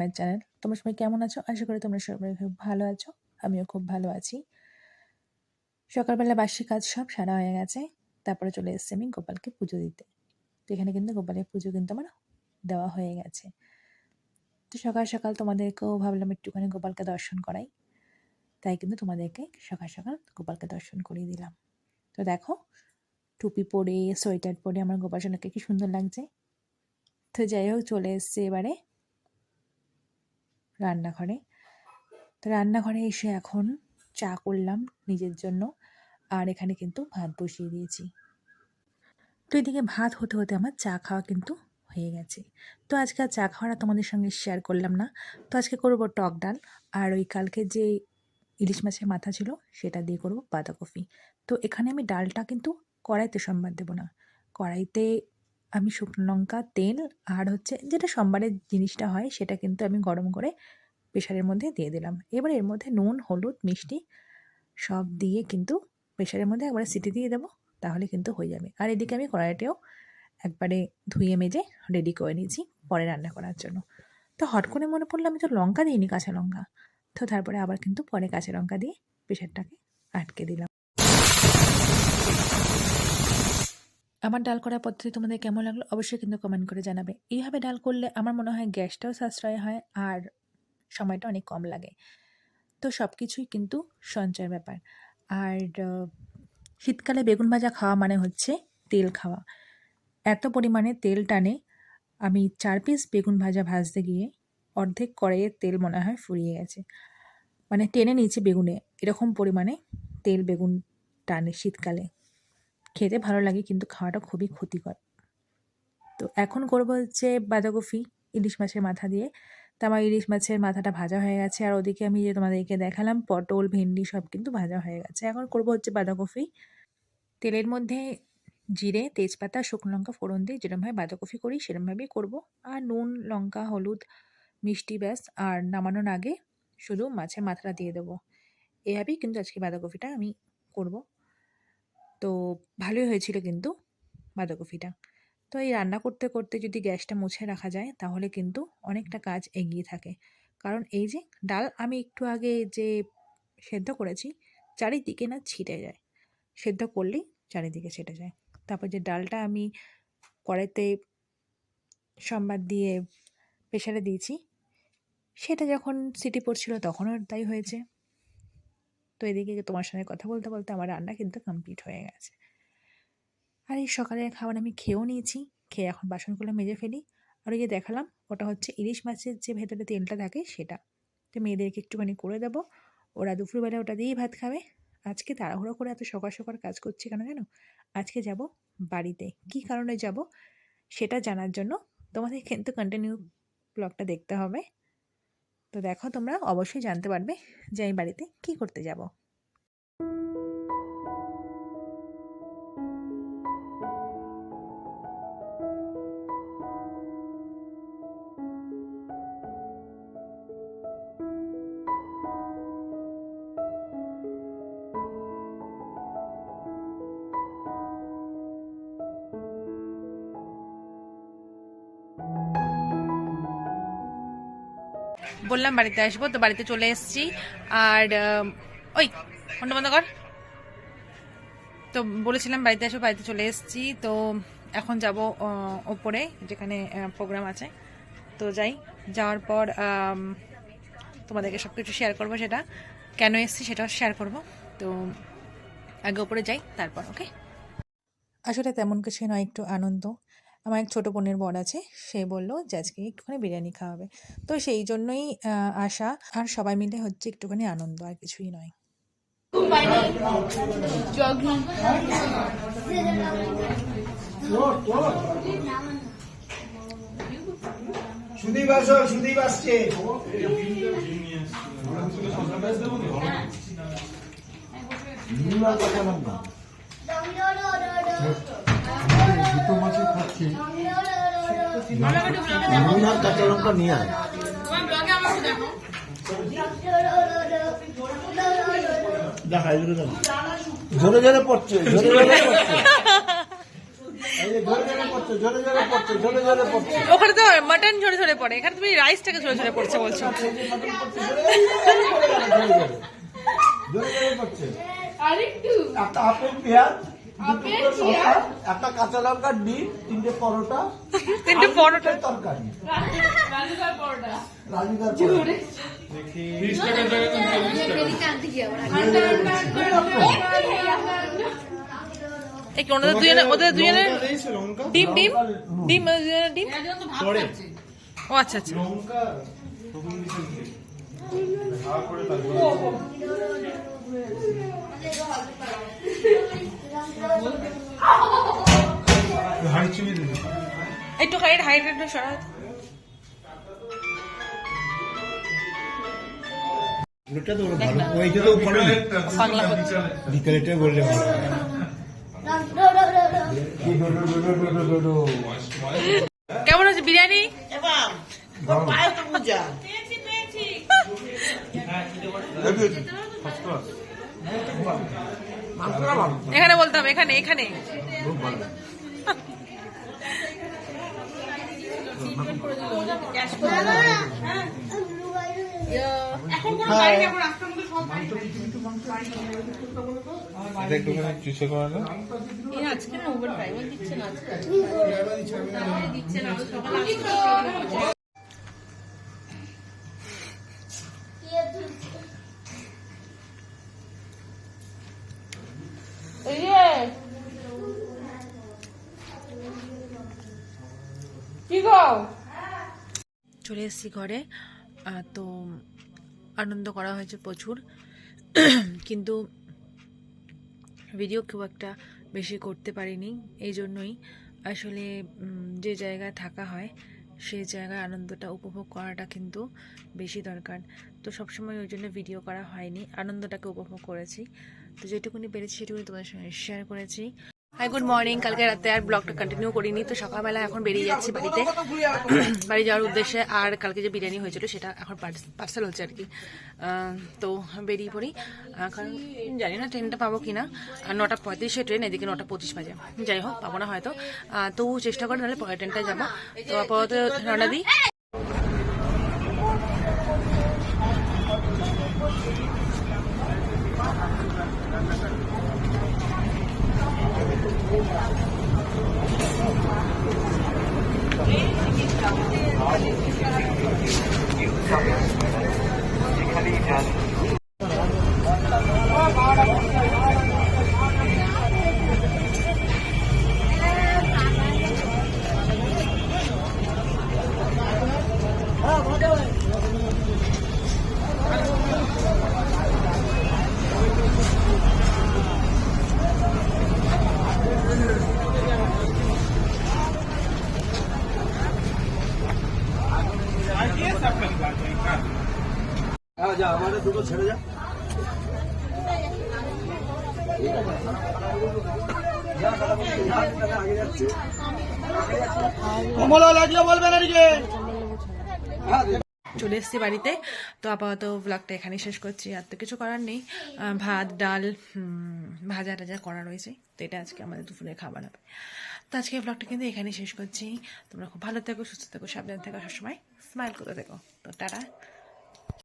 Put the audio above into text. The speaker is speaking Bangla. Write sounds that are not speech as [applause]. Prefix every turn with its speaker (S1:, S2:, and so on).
S1: মাই চ্যানেল তোমরা সবাই কেমন আছো? আশা করি তোমরা সবাই খুব ভালো আছো। আমিও খুব ভালো আছি। সকালবেলা বাসি কাজ সব সারা হয়ে গেছে। তারপরে চলে এসেছি আমি গোপালকে পুজো দিতে। তো এখানে কিন্তু গোপালের পুজো কিন্তু আমার দেওয়া হয়ে গেছে। তো সকাল সকাল তোমাদেরকেও ভাবলাম একটুখানি গোপালকে দর্শন করাই। তাই কিন্তু তোমাদেরকে সকাল সকাল গোপালকে দর্শন করিয়ে দিলাম। তো দেখো, টুপি পরে, সোয়েটার পরে আমার গোপাল সোনাকে কি সুন্দর লাগছে। তো যাই হোক, চলে এসছে এবারে। রান্নাঘরে। তো রান্নাঘরে এসে এখন চা করলাম নিজের জন্য আর এখানে কিন্তু ভাত বসিয়ে দিয়েছি। তো এদিকে ভাত হতে হতে আমার চা খাওয়া কিন্তু হয়ে গেছে। তো আজকে আর চা খাওয়াটা তোমাদের সঙ্গে শেয়ার করলাম না। তো আজকে করব টক ডাল আর ওই কালকে যে ইলিশ মাছের মাথা ছিল সেটা দিয়ে করব বাঁধাকপি। তো এখানে আমি ডালটা কিন্তু কড়াইতে সম্বাদ দেবো না। কড়াইতে আমি শুকনো লঙ্কা, তেল আর হচ্ছে যেটা সোমবারের জিনিসটা হয় সেটা কিন্তু আমি গরম করে প্রেশারের মধ্যে দিয়ে দিলাম। এবার এর মধ্যে নুন, হলুদ, মিষ্টি সব দিয়ে কিন্তু প্রেশারের মধ্যে একবারে সিটি দিয়ে দেবো, তাহলে কিন্তু হয়ে যাবে। আর এদিকে আমি কড়াইটাও একবারে ধুয়ে মেজে রেডি করে নিয়েছি পরে রান্না করার জন্য। তো হট করে মনে পড়ল আমি তো লঙ্কা দিইনি কাঁচা লঙ্কা। তো তারপরে আবার কিন্তু পরে কাঁচা লঙ্কা দিয়ে প্রেশারটাকে আটকে দিলাম। আমার ডাল করার পদ্ধতি তোমাদের কেমন লাগল অবশ্যই কিন্তু কমেন্ট করে জানাবে। এইভাবে ডাল করলে আমার মনে হয় গ্যাসটাও সাশ্রয় হয় আর সময়টা অনেক কম লাগে। তো সব কিছুই কিন্তু সঞ্চয়ের ব্যাপার। আর শীতকালে বেগুন ভাজা খাওয়া মানে হচ্ছে তেল খাওয়া। এত পরিমাণে তেল টানে, আমি চার পিস বেগুন ভাজা ভাজতে গিয়ে অর্ধেক কড়াইয়ের তেল মনে হয় ফুরিয়ে গেছে। মানে টেনে নিয়েছে বেগুনে, এরকম পরিমাণে তেল বেগুন টানে শীতকালে। খেতে ভালো লাগে, কিন্তু খাওয়াটা খুবই ক্ষতিকর। তো এখন করব হচ্ছে বাঁধাকপি, ইলিশ মাছের মাথা দিয়ে। তো আমার ইলিশ মাছের মাথাটা ভাজা হয়ে গেছে, আর ওদিকে আমি যে তোমাদেরকে দেখালাম, পটল, ভেন্ডি সব কিন্তু ভাজা হয়ে গেছে। এখন করব হচ্ছে বাঁধাকপি। তেলের মধ্যে জিরে, তেজপাতা, শুকনো লঙ্কা ফোড়ন দিয়ে যেরকমভাবে বাঁধাকপি করি সেরকমভাবেই করব। আর নুন, লঙ্কা, হলুদ, মিষ্টি ব্যাস, আর নামানোর আগে শুধু মাছের মাথাটা দিয়ে দেবো। এভাবেই কিন্তু আজকে বাঁধাকপিটা আমি করব। তো ভালোই হয়েছিল কিন্তু বাঁধাকপিটা। তো এই রান্না করতে করতে যদি গ্যাসটা মুছে রাখা যায়, তাহলে কিন্তু অনেকটা কাজ এগিয়ে থাকে। কারণ এই যে ডাল আমি একটু আগে যে সেদ্ধ করেছি, চারিদিকে না ছিটে যায়। সেদ্ধ করলেই চারিদিকে ছেটে যায়। তারপর যে ডালটা আমি কড়াইতে সম্বাদ দিয়ে প্রেশারে দিয়েছি, সেটা যখন সিটি পড়ছিল তখনও তাই হয়েছে। তো এদিকে তোমার সঙ্গে কথা বলতে বলতে আমার রান্না কিন্তু কমপ্লিট হয়ে গেছে। আর এই সকালের খাবার আমি খেয়েও নিয়েছি, খেয়ে এখন বাসনগুলো মেজে ফেলি। আর ওই যে দেখালাম, ওটা হচ্ছে ইলিশ মাছের যে ভেতরে তেলটা থাকে সেটা। তো মেয়েদেরকে একটুখানি করে দেবো। ওরা দুপুরবেলা ওটা দিয়েই ভাত খাবে। আজকে তাড়াহুড়ো করে এত সকাল সকাল কাজ করছি কেন জানো? আজকে যাব বাড়িতে। কি কারণে যাব সেটা জানার জন্য তোমাদের কিন্তু কন্টিনিউ ব্লগটা দেখতে হবে। তো দেখো তোমরা অবশ্যই জানতে পারবে যে আমি বাড়িতে কি করতে যাব। বললাম বাড়িতে আসব, তো বাড়িতে চলে এসছি। আর ওই ফোনটা বন্ধ কর। তো বলেছিলাম বাড়িতে আসব, বাড়িতে চলে এসেছি। তো এখন যাব ওপরে, যেখানে প্রোগ্রাম আছে। তো যাই, যাওয়ার পর তোমাদেরকে সব কিছু শেয়ার করব সেটা। কেন এসেছি সেটাও শেয়ার করব। তো আগে ওপরে যাই, তারপর ওকে আসলে তেমন কিছু নয়, একটু আনন্দ। আমার এক ছোটো বোনের বর আছে সে বলল যে আজকে একটুখানি বিরিয়ানি খাওয়াবে। তো সেই জন্যই আসা আর সবাই মিলে হচ্ছে একটুখানি আনন্দ আর কিছুই নয়।
S2: সুদীপ আসো আসছে।
S3: নুন আর কাঁচা লঙ্কা নিয়ে আয়। জোরে জোরে পড়ছে জোরে জোরে পড়ছে।
S1: ওখানে তো মাটন ঝরে ঝরে পড়ে এখানে তুমি রাইসটাকে ঝরে ঝরে পড়ছে বলছো।
S3: জোরে জোরে জোরে জোরে পড়ছে।
S4: আরেকটু।
S3: আপেল পেঁয়াজ। একটা কাঁচা লঙ্কা ডিম তিনটে পরোটা [laughs]
S1: তিনটে পরোটা।
S3: তরকারি।
S1: ওনাদের দুজনে ওদের দুজনের ডিম ডিম? ডিম ওদের ডিম? ও আচ্ছা আচ্ছা।
S5: দিবি
S1: একটু হাইট হাইট একটু সরা
S2: ওটা তো ভালো। ওইটা
S1: পাগলা হচ্ছে
S2: বিকেলেটা বললে ভালো।
S1: কেমন আছে বিরিয়ানি? এখানে বলতাম এখানে এখানে। চলে এসেছি ঘরে। তো আনন্দ করা হয়েছে প্রচুর। কিন্তু ভিডিও খুব একটা বেশি করতে পারিনি, এই জন্যই। আসলে যে জায়গায় থাকা হয় সেই জায়গায় আনন্দটা উপভোগ করাটা কিন্তু বেশি দরকার। তো সবসময় ওই জন্য ভিডিও করা হয়নি, আনন্দটাকে উপভোগ করেছি। তো যেটুকুনি পেরেছি সেটুকুনি তোমাদের সঙ্গে শেয়ার করেছি। হাই গুড মর্নিং কালকে রাতে আর ব্লগটা কন্টিনিউ করিনি তো সকালবেলা এখন বেরিয়ে যাচ্ছি বাড়িতে। [coughs] বাড়ি যাওয়ার উদ্দেশ্যে আর কালকে যে বিরিয়ানি হয়েছিল সেটা এখন পার্সেল হচ্ছে আর কি তো বেরিয়ে পড়ি। কারণ জানি না ট্রেনটা পাবো কিনা। আর নটা পঁয়ত্রিশে ট্রেন এদিকে নটা পঁচিশ বাজে। যাই হোক পাবো না হয়তো। আহ, তো চেষ্টা করে নাহলে পরের ট্রেনটায় যাব। তো আপাতত রওনা দিই।
S3: আমাদের দুটো ছেড়ে যা।
S1: চলে এসেছি বাড়িতে। তো আপাতত ব্লগটা এখানে শেষ করছি। আর তো কিছু করার নেই। ভাত, ডাল ভাজা টাজা করা রয়েছে। তো এটা আজকে আমাদের দুপুরে খাবার হবে। তো আজকে ব্লগটা কিন্তু এখানেই শেষ করছি। তোমরা খুব ভালো থেকো, সুস্থ থেকো, সাবধান থেকো সবসময়। স্মাইল করে থেকো। তো টাটা।